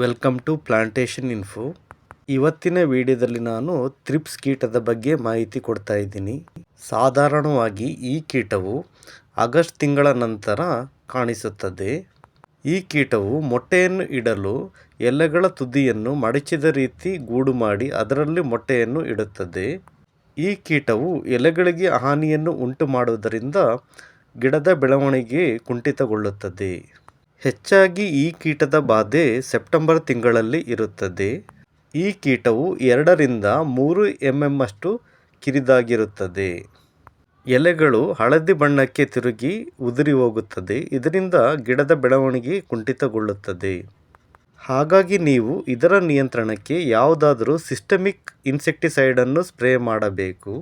Welcome to plantation info. ಇವತ್ತಿನ ವಿಡಿಯೋದಲ್ಲಿ ನಾನು ಥ್ರಿಪ್ಸ್ ಕೀಟದ ಬಗ್ಗೆ ಮಾಹಿತಿ ಕೊಡ್ತಾ ಇದ್ದೀನಿ. ಸಾಧಾರಣವಾಗಿ ಈ ಕೀಟವು ಆಗಸ್ಟ್ ತಿಂಗಳ ನಂತರ ಕಾಣಿಸುತ್ತದೆ. ಈ ಕೀಟವು ಮೊಟ್ಟೆಯನ್ನು ಇಡಲು ಎಲೆಗಳ ತುದಿಯನ್ನು ಮಡಚಿದ ರೀತಿ ಗೂಡು ಮಾಡಿ ಅದರಲ್ಲಿ ಮೊಟ್ಟೆಯನ್ನು ಇಡುತ್ತದೆ. ಈ ಕೀಟವು ಎಲೆಗಳಿಗೆ ಹಾನಿಯನ್ನು ಉಂಟು ಮಾಡುವುದರಿಂದ ಗಿಡದ ಬೆಳವಣಿಗೆ ಕುಂಠಿತಗೊಳ್ಳುತ್ತದೆ. ಹೆಚ್ಚಾಗಿ ಈ ಕೀಟದ ಬಾಧೆ ಸೆಪ್ಟೆಂಬರ್ ತಿಂಗಳಲ್ಲಿ ಇರುತ್ತದೆ. ಈ ಕೀಟವು ಎರಡರಿಂದ ಮೂರು ಎಂ ಎಂ ಅಷ್ಟು ಕಿರಿದಾಗಿರುತ್ತದೆ. ಎಲೆಗಳು ಹಳದಿ ಬಣ್ಣಕ್ಕೆ ತಿರುಗಿ ಉದುರಿ ಹೋಗುತ್ತದೆ. ಇದರಿಂದ ಗಿಡದ ಬೆಳವಣಿಗೆ ಕುಂಠಿತಗೊಳ್ಳುತ್ತದೆ. ಹಾಗಾಗಿ ನೀವು ಇದರ ನಿಯಂತ್ರಣಕ್ಕೆ ಯಾವುದಾದರೂ ಸಿಸ್ಟಮಿಕ್ ಇನ್ಸೆಕ್ಟಿಸೈಡನ್ನು ಸ್ಪ್ರೇ ಮಾಡಬೇಕು.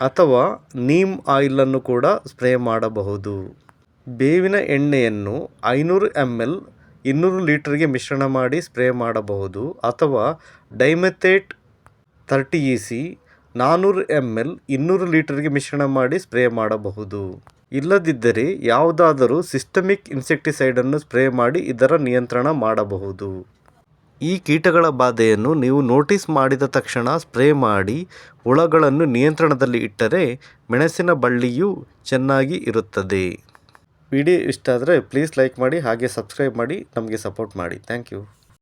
ಅಥವಾ ನೀಮ್ ಆಯಿಲನ್ನು ಕೂಡ ಸ್ಪ್ರೇ ಮಾಡಬಹುದು. ಬೇವಿನ ಎಣ್ಣೆಯನ್ನು ಐನೂರು ಎಂ ಎಲ್, ಇನ್ನೂರು ಲೀಟರ್ಗೆ ಮಿಶ್ರಣ ಮಾಡಿ ಸ್ಪ್ರೇ ಮಾಡಬಹುದು ಅಥವಾ ಡೈಮೆಥೇಟ್ ಥರ್ಟಿ ಇ ಸಿ ನಾನ್ನೂರು ಎಂ ಎಲ್, ಇನ್ನೂರು ಲೀಟರ್ಗೆ ಮಿಶ್ರಣ ಮಾಡಿ ಸ್ಪ್ರೇ ಮಾಡಬಹುದು. ಇಲ್ಲದಿದ್ದರೆ ಯಾವುದಾದರೂ ಸಿಸ್ಟಮಿಕ್ ಇನ್ಸೆಕ್ಟಿಸೈಡನ್ನು ಸ್ಪ್ರೇ ಮಾಡಿ ಇದರ ನಿಯಂತ್ರಣ ಮಾಡಬಹುದು. ಈ ಕೀಟಗಳ ಬಾಧೆಯನ್ನು ನೀವು ನೋಟಿಸ್ ಮಾಡಿದ ತಕ್ಷಣ ಸ್ಪ್ರೇ ಮಾಡಿ ಹುಳಗಳನ್ನು ನಿಯಂತ್ರಣದಲ್ಲಿ ಇಟ್ಟರೆ ಮೆಣಸಿನ ಬಳ್ಳಿಯು ಚೆನ್ನಾಗಿ ಇರುತ್ತದೆ. ವಿಡಿಯೋ ಇಷ್ಟ ಆದರೆ ಪ್ಲೀಸ್ ಲೈಕ್ ಮಾಡಿ ಹಾಗೆ ಸಬ್ಸ್ಕ್ರೈಬ್ ಮಾಡಿ ನಮಗೆ ಸಪೋರ್ಟ್ ಮಾಡಿ. Thank you